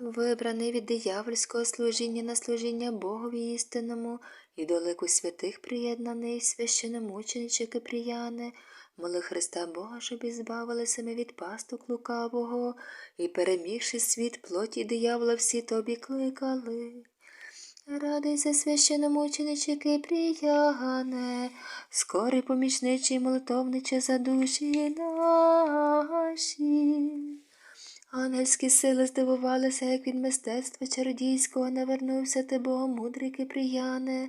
вибраний від диявольського служіння на служіння Богові істинному, і до лику святих приєднаний священомучениче Кипріяне, моли Христа Бога, щоб і збавилися ми від пасток лукавого, і перемігши світ плоті диявола, всі тобі кликали. Радуйся, священомучениче Кипріяне, скорий помічничий молитовниче за душі наші. Ангельські сили здивувалися, як від мистецтва чародійського навернувся ти богомудрий Кипріяне,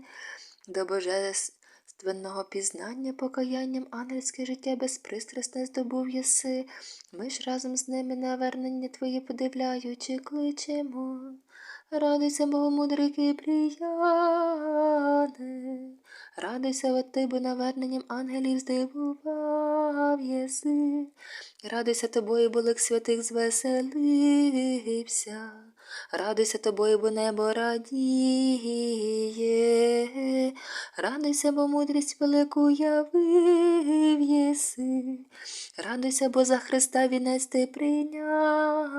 до божественного пізнання покаянням ангельське життя безпристрасне здобув єси. Ми ж разом з ними навернення твоє подивляючи, кличемо. Радуйся, богомудрий Кипріяне, радуйся, от ти, бо наверненням ангелів здивував єси. Радуйся тобою, бо лик святих звеселився. Радуйся тобою, бо небо радіє. Радуйся, бо мудрість велику явив єси. Радуйся, бо за Христа вінець ти прийняв.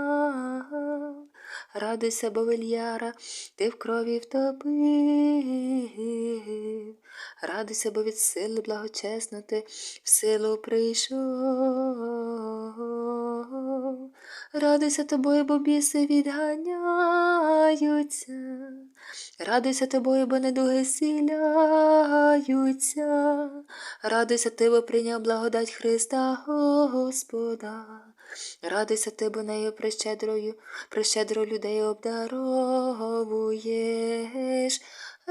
Радуйся, бо Вельяра, ти в крові втопив. Радуйся, бо від сили благочесно ти в силу прийшов. Радуйся тобою, бо біси відганяються. Радуйся тобою, бо недуги сіляються. Радуйся ти, бо прийняв благодать Христа Господа. Радуйся ти, бо нею прищедрою, прищедро людей обдаровуєш.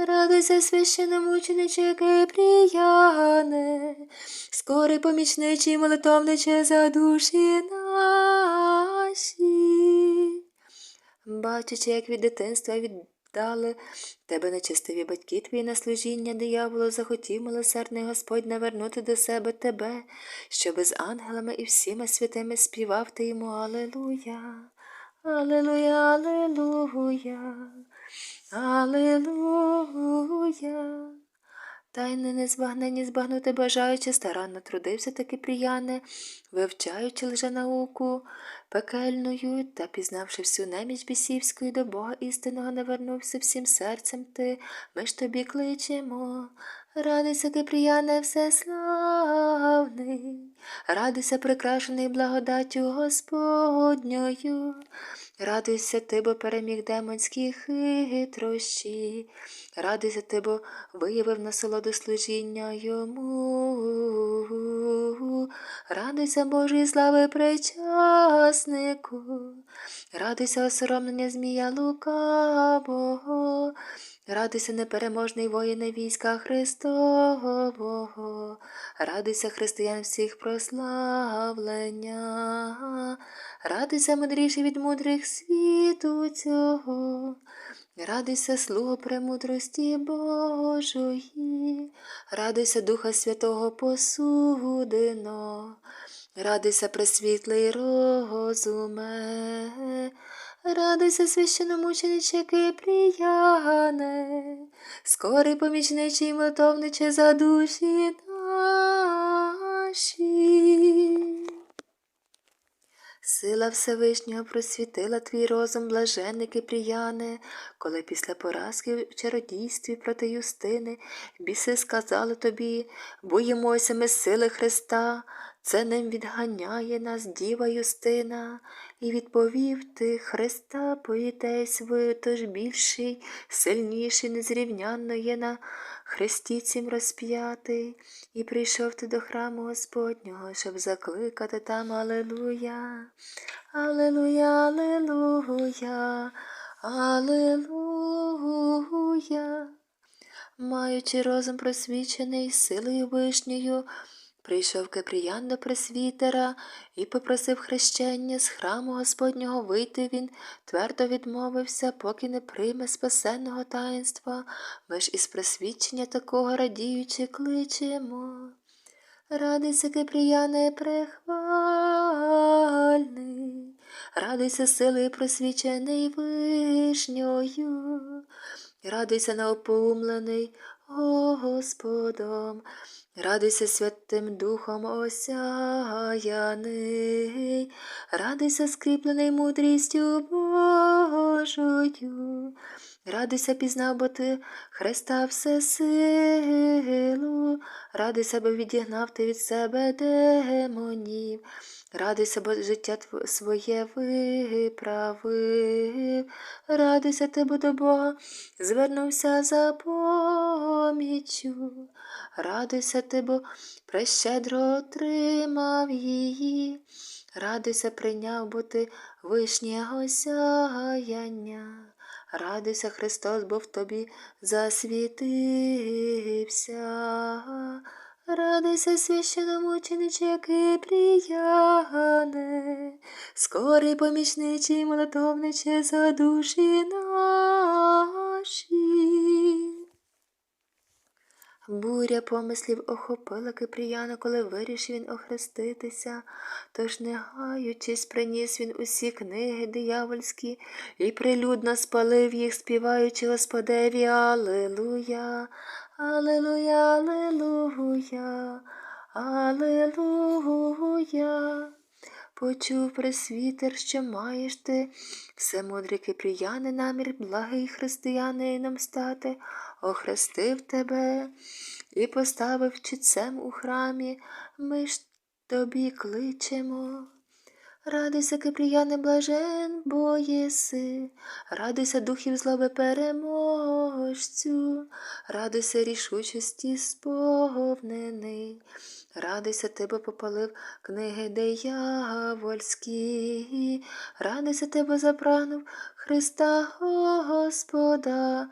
Радуйся, священномучениче Кипріяне, скорий помічничий молитовниче за душі наші. Бачачи, як від дитинства віддали тебе нечестиві батьки твої на служіння дияволу, захотів милосердний Господь навернути до себе тебе, щоби з ангелами і всіма святими співав ти йому Алелуя. Алелуя, Алелуя, Алелуя. Тайне незбагнені збагнути бажаючи, старанно трудився таки прияне, вивчаючи лже науку пекельною та пізнавши всю неміч бісівську і до Бога істинного навернувся всім серцем ти, ми ж тобі кличемо. Радуйся, Кипріяне всеславний, радуйся, прикрашений благодаттю Господньою. Радуйся ти, бо переміг демонські хитрощі, радуйся ти, бо виявив насолоду служіння йому. Радуйся, Божої слави причаснику, радуйся осоромлення змія лукавого, радуйся непереможний воїне війська Христового, радуйся християн всіх прославлення, радуйся мудріший від мудрих світу цього. Радуйся, слуго премудрості Божої, радуйся Духа Святого посудино, радуйся, пресвітлий розуме, радуйся, священомучениче Кипріяне, скорий помічничий молитовниче за душі наші. Сила Всевишнього просвітила твій розум, блаженний Кипріяне, коли після поразки в чародійстві проти Юстини біси сказали тобі, боїмося ми сили Христа, це ним відганяє нас діва Юстина, і відповів ти, Христа, боїтесь ви, тож більший, сильніший, незрівнянно є на Христі цім розп'ятий, і прийшов ти до храму Господнього, щоб закликати там Алелуя, Алелуя, Алелуя, Алелуя. Маючи розум просвічений силою вишньою, прийшов Кипріян до пресвітера і попросив хрещення з храму Господнього вийти. Він, твердо відмовився, поки не прийме спасенного таїнства, ми ж із просвідчення такого радіючи кличемо. Радуйся, Кипріяне прихвальний, радуйся силою просвічений вишньою, радуйся неопоумлений Господом, радуйся Святим Духом осяяний, радуйся скріплений мудрістю Божою. Радуйся, пізнав, бо ти Христа всесилу, радуйся, бо відігнав ти від себе демонів. Радуйся, бо життя своє виправив. Радуйся, ти, бо до Бога звернувся за поміччю. Радуйся, ти, бо прещедро отримав її. Радуйся, прийняв, бо ти вишнього сяяння. Радуйся, Христос, бо в тобі засвітився. Радуйся, священомучениче, який прияне, скорий помічничий, молитовниче за душі наші. Буря помислів охопила Киприяна, коли вирішив він охреститися, тож, не гаючись, приніс він усі книги диявольські і прилюдно спалив їх, співаючи Господеві Аллилуйя, Аллилуйя, Аллилуйя, Аллилуйя. Почув пресвітер, що маєш ти, всемудрий киприяни, намір благий християнином стати, охрестив тебе і поставив чітцем у храмі, ми ж тобі кличемо. Радуйся, киприяни, блажен, бо єси, радуйся духів злоби переможцю, радуйся рішучості сповнений, радуйся, ти, бо попалив книги диявольські, радуйся, ти, бо запрагнув Христа Господа,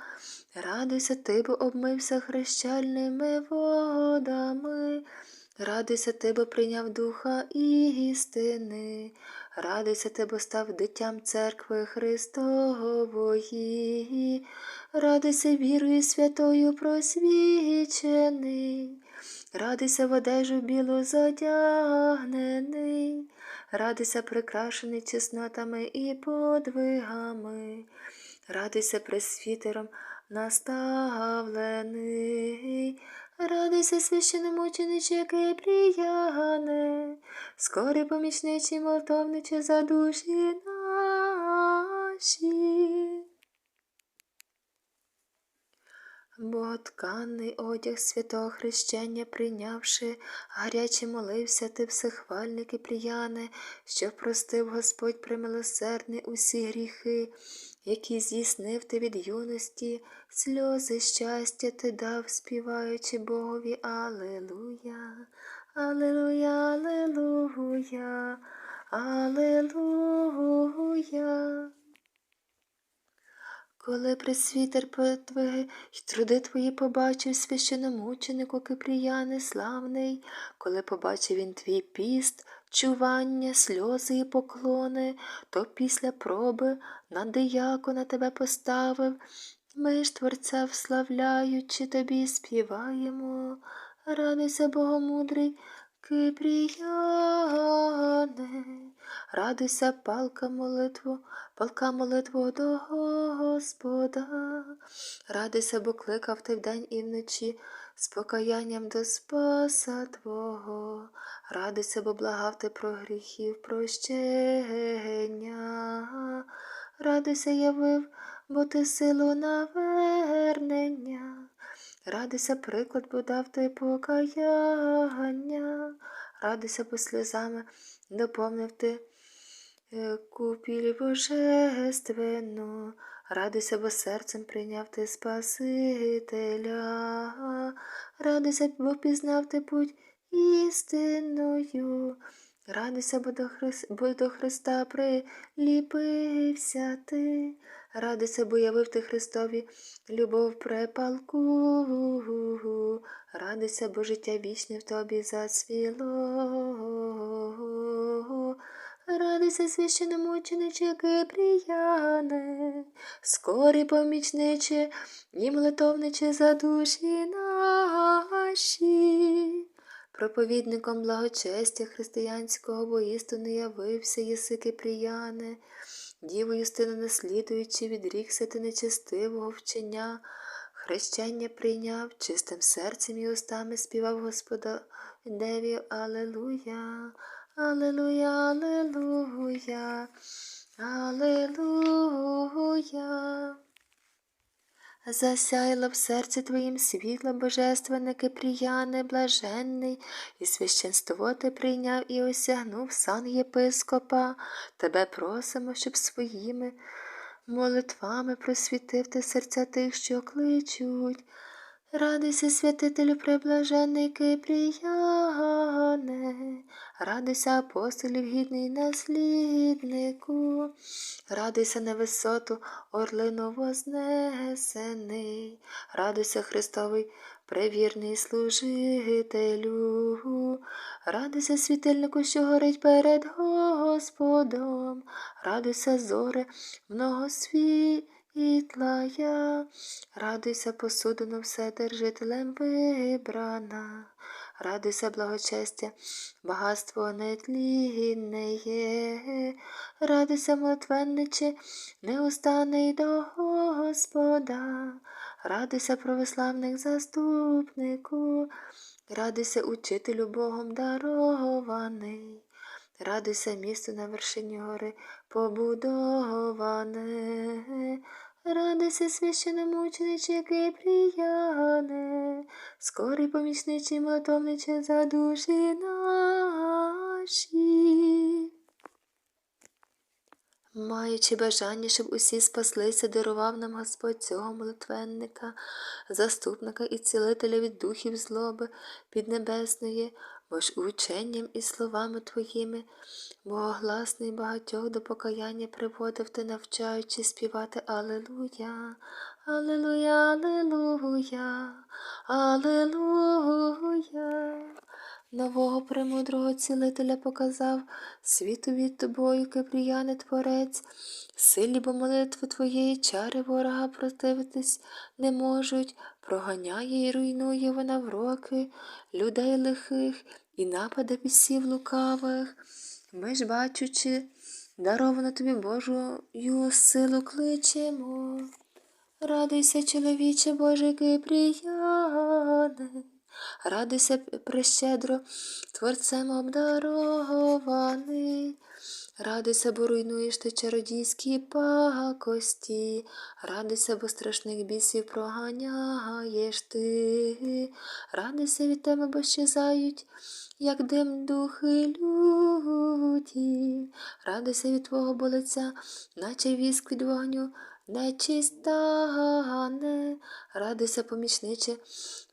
радуйся, ти, бо обмився хрещальними водами. Радуйся, ти, бо прийняв духа істини, радуйся, ти, бо став дитям церкви Христової, радуйся вірою святою просвічений, радуйся в одежу білу задягнений, радуйся прикрашений чеснотами і подвигами, радуйся пресвітером наставлений. Радуйся, священомучениче, який прияне, скорий помічничі, молтовниче за душі наші. Бо тканий одяг святого хрещення прийнявши, гаряче молився ти всехвальник і що простив Господь примилосердний усі гріхи, які здійснив ти від юності, сльози щастя ти дав, співаючи Богові Алелуя, Алелуя, Алелуя, Аллилуйя. Коли присвітер подвиги й труди твої побачив священомученику Кипріяни славний, коли побачив він твій піст, чування, сльози і поклони, то після проби на диякона тебе поставив. Ми ж Творця вславляючи тобі співаємо. Радуйся, Богомудрий, Кипріяне, радуйся, палка молитву, палка молитву до Господа, радуйся, бо кликав ти вдень і вночі з покаянням до Спаса Твого, радуйся, бо благав ти про гріхів прощення, радуйся, явив, бо ти силу навернення. Радуйся, приклад, бо дав ти покаяння, радуйся, бо сльозами доповнив ти купіль божественну, радуйся, бо серцем прийняв ти Спасителя, радуйся, бо пізнав ти путь істинною. Радуйся, бо до, Хрис... бо до Христа приліпився ти. Радуйся, бо явив ти Христові любов препалку. Радуйся, бо життя вічне в тобі зацвіло. Радуйся, священомучениче Кипріяне, скорий помічниче і молитовниче за душі наші. Проповідником благочестя християнського воістину явився єси Кипріяне, Діву Юстину наслідуючи, відрікся ти нечестивого вчення, хрещення прийняв, чистим серцем і устами співав Господа Деві. Алелуя, Алелуя, Алелуя. Аллилуйя. Засяяло в серці твоїм світло божественне, кипріяне, блаженний, і священство ти прийняв і осягнув сан єпископа. Тебе просимо, щоб своїми молитвами просвітив ти серця тих, що кличуть. Радуйся, святителю приблажений Кипріяне, радуйся, апостолів гідний насліднику, радуйся на висоту орлину вознесений, радуйся, Христовий превірний служителю, радуйся, світильнику, що горить перед Господом, радуйся, зоре, многосвітла я, радуйся, посудину вседержителем вибрана, радуйся, благочестя, багатство нетлінне є, радуйся, молитвенниче, неустанний до Господа, радуйся, православних заступнику, радуйся, учителю Богом дарований. Радуйся місто на вершині гори побудоване, радуйся священомучениче Кипріяне, скорий помічничі молитовниче за душі наші. Маючи бажання, щоб усі спаслися, дарував нам Господь цього молитвенника, заступника і цілителя від духів злоби піднебесної, бо ж ученням і словами твоїми, богогласний багатьох до покаяння приводив ти, навчаючи співати Алелуя, Алелуя, Алелуя, Алелуя. Нового премудрого цілителя показав світу від тобою, Кипріяне Творець, силі бо молитви твоєї чари ворога противитись не можуть, проганяє і руйнує вона вроки людей лихих і напади пісів лукавих. Ми ж, бачучи, даровану тобі Божою силу кличемо. Радуйся, чоловіче Боже Кипріяне, радуйся прещедро, Творцем обдарований. Радуйся, бо руйнуєш ти чародійські пакості, радуйся, бо страшних бісів проганяєш ти, радуйся від тебе, бо щезають, як дим духи люті, радуйся від твого болиця, наче віск від вогню, нечисть тане, радуйся, помічниче,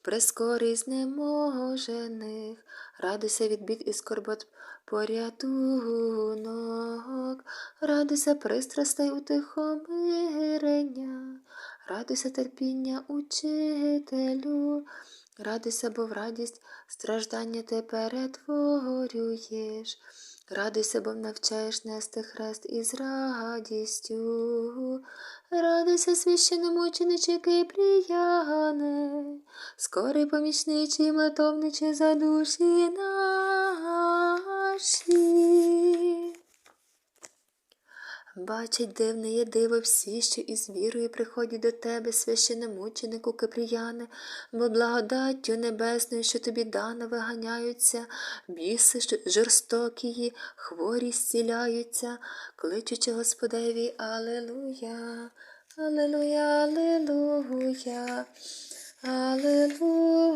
прискорий знеможених, радуйся від бід і скорбот порятунок, радуйся пристрастей утихомирення, радуйся терпіння учителю, радуйся, бо в радість страждання ти перетворюєш. Радуйся, бо навчаєш нести хрест із радістю. Радуйся, священномучениче Кипріяне, скорий помічничий, матовниче за душі наші. Бачить дивне є диво всі, що із вірою приходять до тебе, священомученику Кипріяне, бо благодаттю небесною, що тобі дано, виганяються, біси ж- жорстокії, хворі зціляються, кличучи Господеві Алелуя, Алелуя, Алелуя, Алелуя.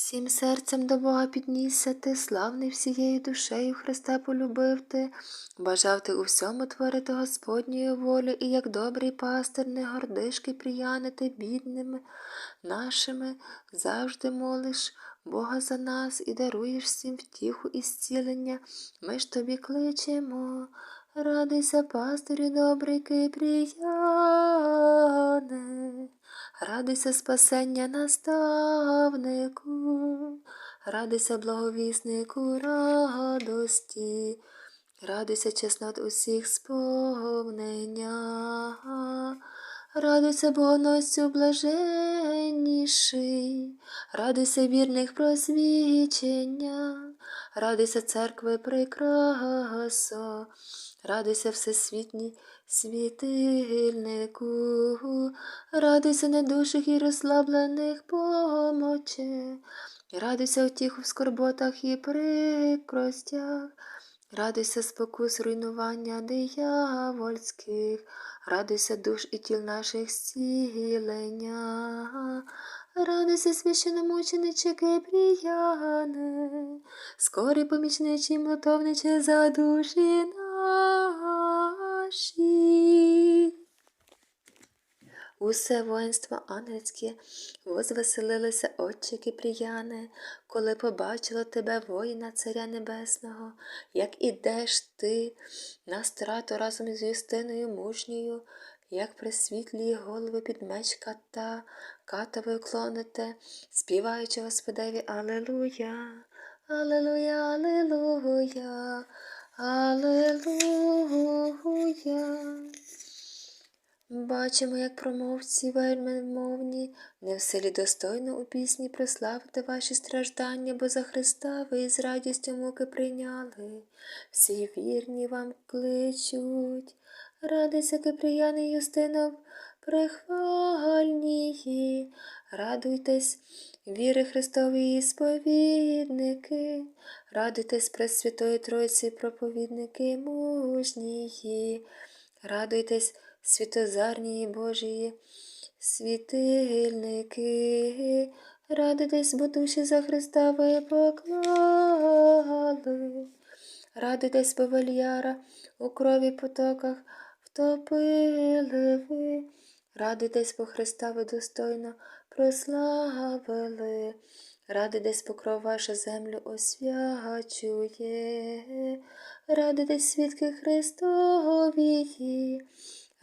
Всім серцем до Бога піднісся ти, славний всією душею Христа полюбив ти, бажав ти у всьому творити Господньою волю, і як добрий пастир, не гордишки приянити бідними нашими, завжди молиш Бога за нас і даруєш всім втіху і зцілення. Ми ж тобі кличемо. Радуйся, пастирю добрий Кипріяне, радуйся спасення наставнику, радуйся благовіснику радості, радуйся чеснот усіх сповнення, радуйся богоносцю блаженніший, радуйся вірних просвічення, радуйся церкви прикрасо, радуйся всесвітній світильнику, радуйся недуших і розслаблених помоче, радуйся утіху в скорботах і прикростях, Радуйся спокус руйнування диявольських, радуйся душ і тіл наших зцілення. Радуйся священомучениче Кипріяне, скорі помічничі молитовниче за душі наші. Усе воїнство ангельське возвеселилося отче Кипріяне, коли побачило тебе, воїна Царя Небесного, як ідеш ти на страту разом із Юстиною мужньою, як при голови під меч ката, катовою клоните, співаючи Господеві Алелуя, Алелуя, Алелуя, Алелуя. Бачимо, як промовці вельмовні, не в силі достойно у пісні прославити ваші страждання, бо за Христа ви із радістю муки прийняли. Всі вірні вам кличуть. Радуйся, Киприяни Юстинов, прихвальнії. Радуйтесь, віри Христові сповідники. Радуйтесь, Пресвятої Тройці, проповідники мужнії. Радуйтесь, світозарні Божії, світильники, радуйтесь, бо душі за Христа ви поклали. Радуйтесь, бо вельяра у крові потоках втопили ви. Радуйтесь, бо Христа ви достойно прославили. Радуйтесь, бо кров ваша землю освячує. Радуйтесь, свідки Христовії.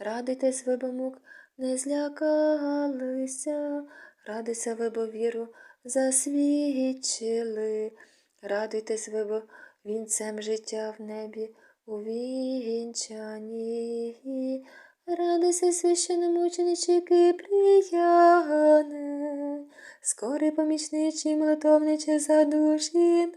Радуйтесь, ви бо мук не злякалися, радуйся, ви бо віру засвідчили, радуйтесь, ви бо вінцем життя в небі увінчані. Радуйся, священномученичі Кипріяне, скорий помічничі, молитовниче за душі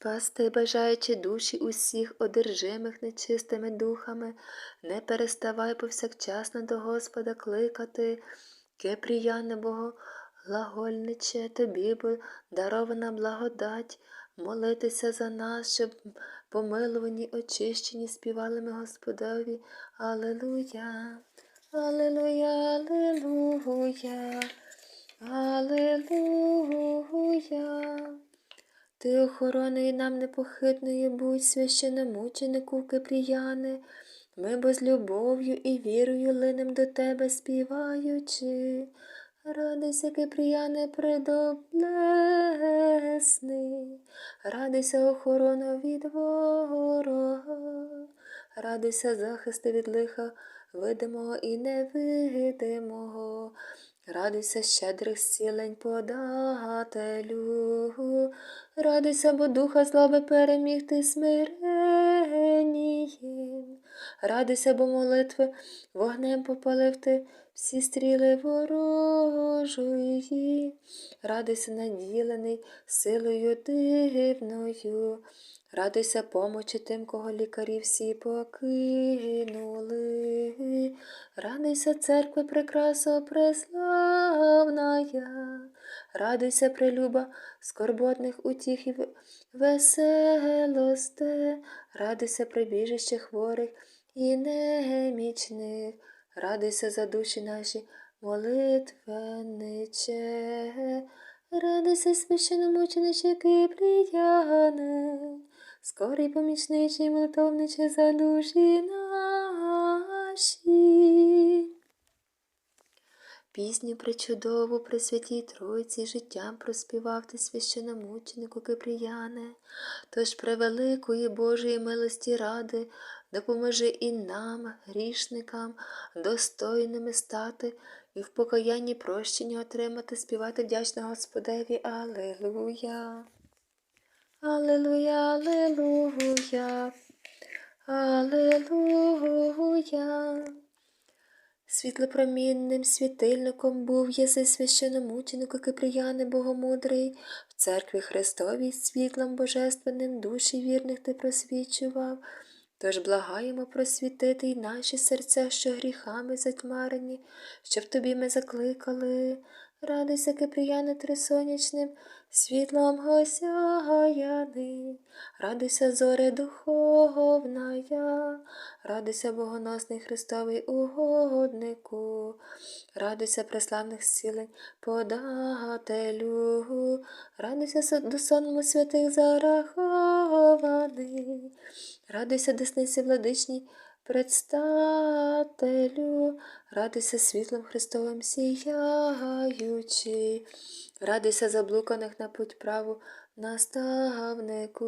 Спасти, бажаючи душі усіх одержимих нечистими духами, не переставай повсякчасно до Господа кликати, Кипріяне Бого, глагольниче тобі бо дарована благодать, молитися за нас, щоб помилувані, очищені співали ми Господові. Алелуя, Алелуя, Алелуя, Алелуя. Ти охороною нам непохитною будь священомученику Кипріяне, ми бо з любов'ю і вірою линем до тебе співаючи. Радуйся, Кипріяне, предоблесний, радуйся охорона від ворога, радуйся захисту від лиха видимого і невидимого. Радуйся, щедрих зцілень подателю, радуйся, бо духа злоби переміг ти смиреннієм. Радуйся, бо молитви вогнем попалив ти всі стріли ворожої. Радуйся, наділений силою дивною. Радуйся помочі тим, кого лікарі всі покинули. Радуйся, церкви прекрасо преславная. Радуйся, прилюба скорботних утіх і веселосте. Радуйся, прибіжище хворих і немічних. Радуйся за душі наші молитвенниче. Радуйся, священомучениче Кипріяне, скорий помічничий молитовниче за душі наші. Пісню причудову при святій Тройці життям проспівав ти священомученику Кипріяне, тож превеликої Божої милості ради допоможи і нам, грішникам, достойними стати і в покаянні прощення отримати, співати вдячно Господеві. Аллилуйя. Аллилуйя, Аллилуйя. Аллилуйя. Світлопромінним світильником був єси священомученику Киприяни Богомудрий, в церкві Христовій світлом божественним душі вірних ти просвічував. Тож благаємо просвітити й наші серця, що гріхами затьмарені, щоб тобі ми закликали. Радуйся, Киприяне трисонячним, світлом осяяний. Радуйся, зоре духовная, радуйся, богоносний Христовий угоднику, радуйся, преславних зцілень подателю, радуйся, до сонму святих зарахований, радуйся, десниці владичній, предстателю, радуйся світлом Христовим сіяючи, радуйся заблуканих на путь праву наставнику,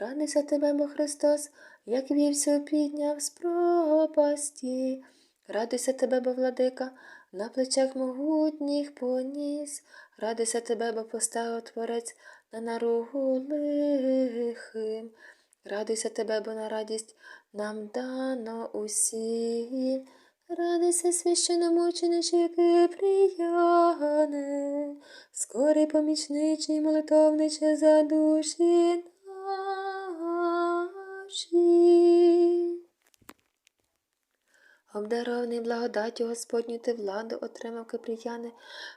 радуйся тебе, бо Христос, як вівцю підняв з пропасті, радуйся тебе, бо владика, на плечах могутніх поніс, радуйся тебе, бо поставив Творець на наругу лихим. Радуйся тебе, бо на радість нам дано усім. Радуйся, священомученичі Кипріяне, скорий помічничий, молитовниче за душі наші. Обдарований благодаттю Господню ти владу отримав Кипріяне,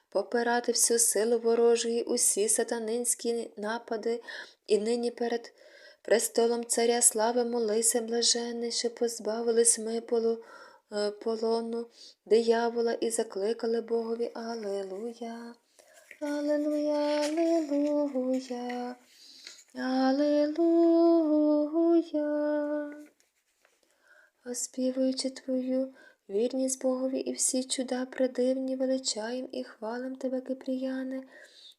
попирати всю силу ворожої, усі сатанинські напади, і нині перед престолом царя слави молися, блаженний, що позбавились ми полу, е, полону диявола і закликали Богові. Алелуя. Алелуя, алелуя, алелуя. Оспівуючи Твою вірність Богові і всі чуда придивні, величаєм і хвалим Тебе, Кипріяне,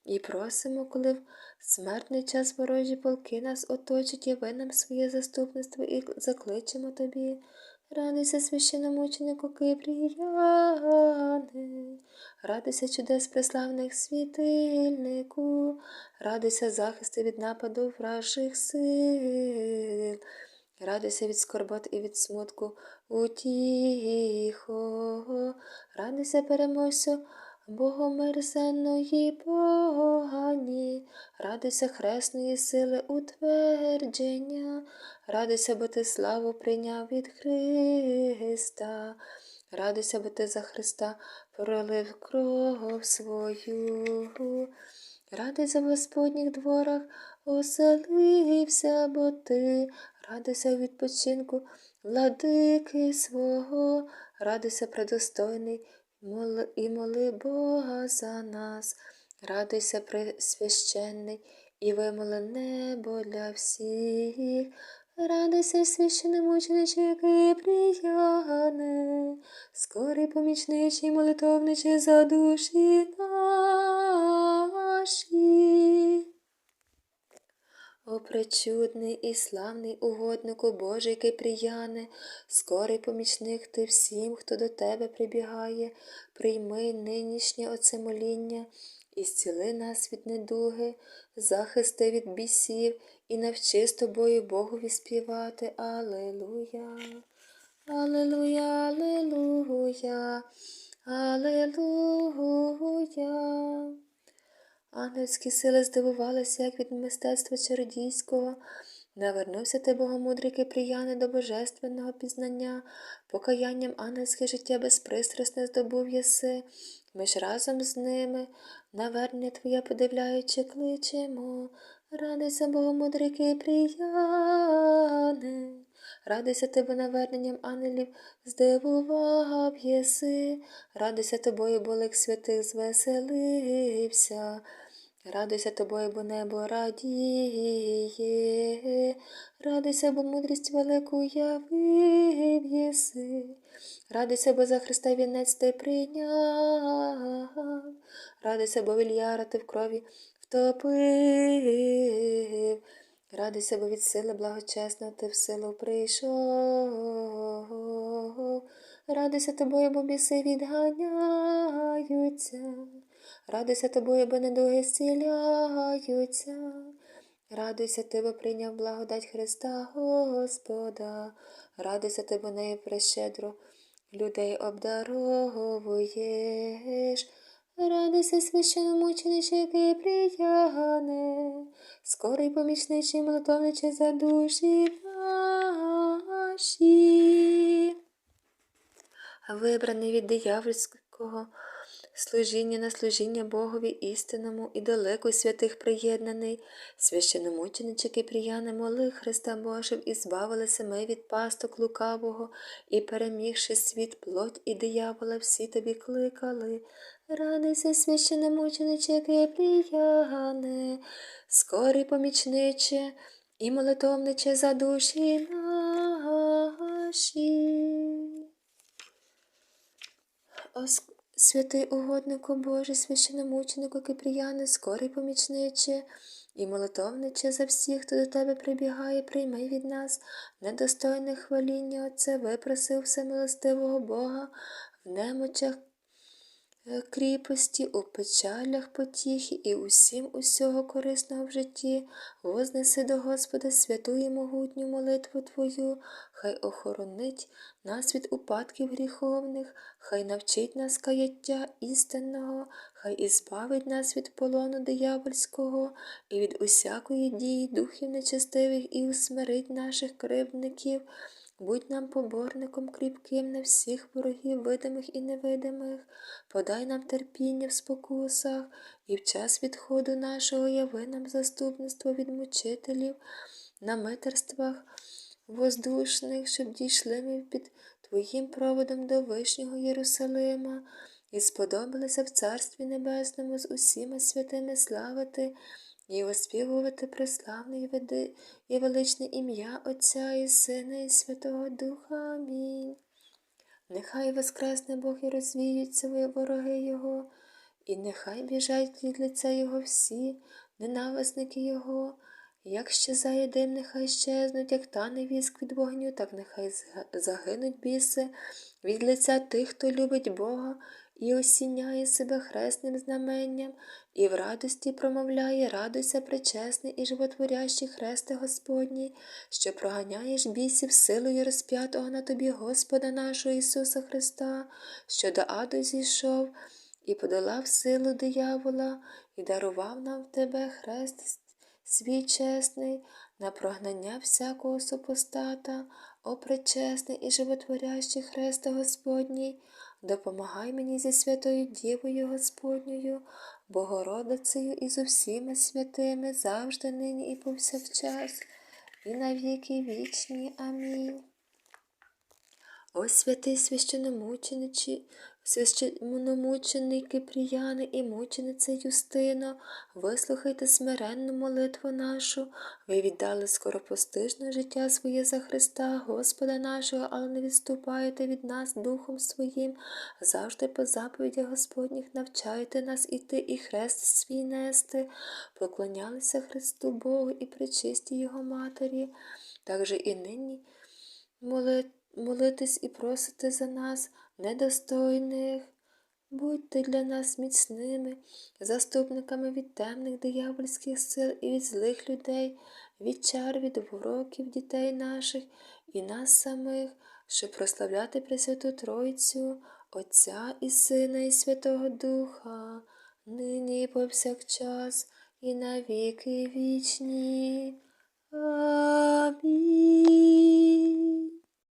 і просимо, коли в смертний час ворожі полки нас оточать, яви нам своє заступництво і закличемо Тобі. Радуйся, священомученику Кипріяне, радуйся чудес преславних світильнику, радуйся захисти від нападу вражих сил. Радуйся від скорбот і від смутку утіхо, радуйся переможцю богомерзенної погані, радуйся хресної сили утвердження, радуйся, бо ти славу прийняв від Христа, радуйся, бо ти за Христа пролив кров свою. Радуйся в Господніх дворах, оселився, бо ти, радуйся в відпочинку владики свого, радуйся предостойний, і моли Бога за нас, радуйся пресвященний, і вимоли небо для всіх. Радуйся, священномученичі Кипріяне, скорий помічничий, молитовничий за душі наші. О, пречудний і славний угоднику Божий Кипріяне, скорий помічник ти всім, хто до тебе прибігає, прийми нинішнє оце моління і зціли нас від недуги, захисти від бісів і навчи з тобою Богові співати. Алелуя. Алелуя, алелуя, алелуя. Ангельські сили здивувалися, як від мистецтва чародійського. Навернувся ти богомудрий Кипріяне до божественного пізнання, покаянням ангельське життя безпристрасне здобув єси. Ми ж разом з ними, навернення твоє подивляючи, кличемо. Радуйся, богомудрий Кипріяне. Радуйся тебе наверненням ангелів, здивував єси, радуйся тобою, бо лик святих звеселився. Радуйся тобою, бо небо радіє, радуйся, бо мудрість велику явив єси. Радуйся, бо за Христа вінець ти прийняв. Радуйся, бо вільяра ти в крові втопив. Радуйся, бо від сили благочесно ти в силу прийшов. Радуйся тобою, бо біси відганяються. Радуйся тобою, бо недуги зціляються. Радуйся ти, бо прийняв благодать Христа Господа. Радуйся ти, бо нею прещедро людей обдаровуєш. Радуйся, священомученичі Кипріяне, скорий помічничий, молитовничий за душі наші. Вибраний від диявольського служіння на служіння Богові істинному і далеко святих приєднаний, священомученичі Кипріяни, моли Христа щоб і збавилися ми від пасток лукавого, і перемігши світ, плоть і диявола, всі тобі кликали. Радуйся, священомучениче Кипріяне, скорий помічниче і молитовниче за душі наші. Святий угоднику Божий, священомученику Кипріяне, скорий помічниче і молитовниче за всіх, хто до тебе прибігає, прийми від нас недостойне хваління Отце, випроси у всемилостивого Бога в немочах кріпості, у печалях потіхи і усім усього корисного в житті, вознеси до Господа святу і могутню молитву Твою, хай охоронить нас від упадків гріховних, хай навчить нас каяття істинного, хай ізбавить нас від полону диявольського. І від усякої дії духів нечестивих і усмирить наших кривдників. Будь нам поборником кріпким на всіх ворогів, видимих і невидимих, подай нам терпіння в спокусах, і в час відходу нашого яви нам заступництво від мучителів на митерствах воздушних, щоб дійшли ми під Твоїм проводом до Вишнього Єрусалима і сподобалися в Царстві Небесному з усіма святими славити і оспівувати преславне і величне ім'я Отця і Сина і Святого Духа. Амінь. Нехай воскресне Бог і розвіються ви вороги Його, і нехай біжать від лиця Його всі, ненависники Його. Як щезає дим, нехай щезнуть, як тане віск від вогню, так нехай загинуть біси від лиця тих, хто любить Бога і осіняє себе хресним знаменням, і в радості промовляє, радуйся, пречесний і животворящий хресте Господній, що проганяєш бісів силою розп'ятого на тобі Господа нашого Ісуса Христа, що до аду зійшов і подолав силу диявола, і дарував нам в тебе хрест свій чесний, на прогнання всякого супостата, о пречесний і животворящий хресте Господній, допомагай мені зі святою Дівою Господньою, Богородицею і з усіма святими, завжди нині і повсякчас, і на віки вічні. Амінь. О святий священомученичі, священомучений Кипріяни і мучениця Юстино, вислухайте смиренну молитву нашу. Ви віддали скоропостижне життя своє за Христа, Господа нашого, але не відступаєте від нас Духом Своїм. Завжди по заповідях Господніх навчайте нас іти і хрест свій нести, поклонялися Христу Богу і причисті Його Матері. Так же і нині моли- молитесь і просите за нас, недостойних. Будьте для нас міцними, заступниками від темних диявольських сил і від злих людей, від чар, від вороків дітей наших і нас самих, щоб прославляти Пресвяту Тройцю, Отця і Сина, і Святого Духа, нині і повсякчас, і на віки вічні. Амінь.